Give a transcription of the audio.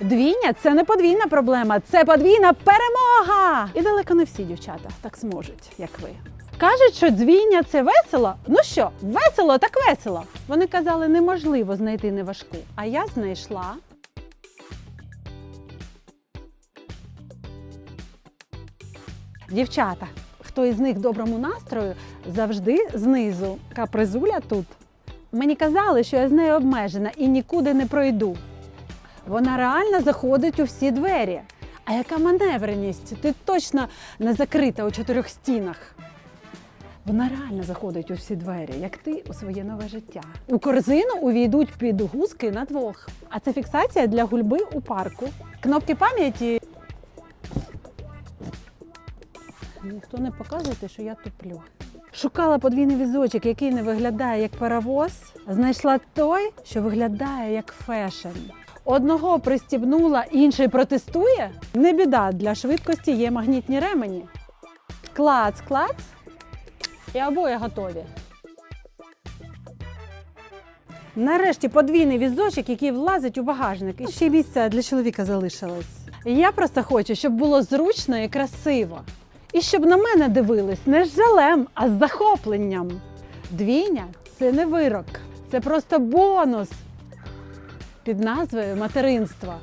Двійня це не подвійна проблема, це подвійна перемога. І далеко не всі дівчата так зможуть, як ви. Кажуть, що двійня це весело. Ну що, весело, так весело. Вони казали, неможливо знайти неважку. А я знайшла. Дівчата, хто із них доброму настрою, завжди знизу. Капризуля тут. Мені казали, що я з нею обмежена і нікуди не пройду. Вона реально заходить у всі двері. А яка маневреність? Ти точно не закрита у чотирьох стінах. Вона реально заходить у всі двері, як ти у своє нове життя. У корзину увійдуть підгузки на двох. А це фіксація для гульби у парку. Кнопки пам'яті. Ніхто не показує, що я туплю. Шукала подвійний візочок, який не виглядає як паровоз. Знайшла той, що виглядає як фешн. Одного пристібнула, інший протестує. Не біда, для швидкості є магнітні ремені. Клац, клац. І обоє готові. Нарешті подвійний візочок, який влазить у багажник. І ще й місця для чоловіка залишилось. Я просто хочу, щоб було зручно і красиво. І щоб на мене дивились не з жалем, а з захопленням. Двійня це не вирок, це просто бонус під назвою материнства.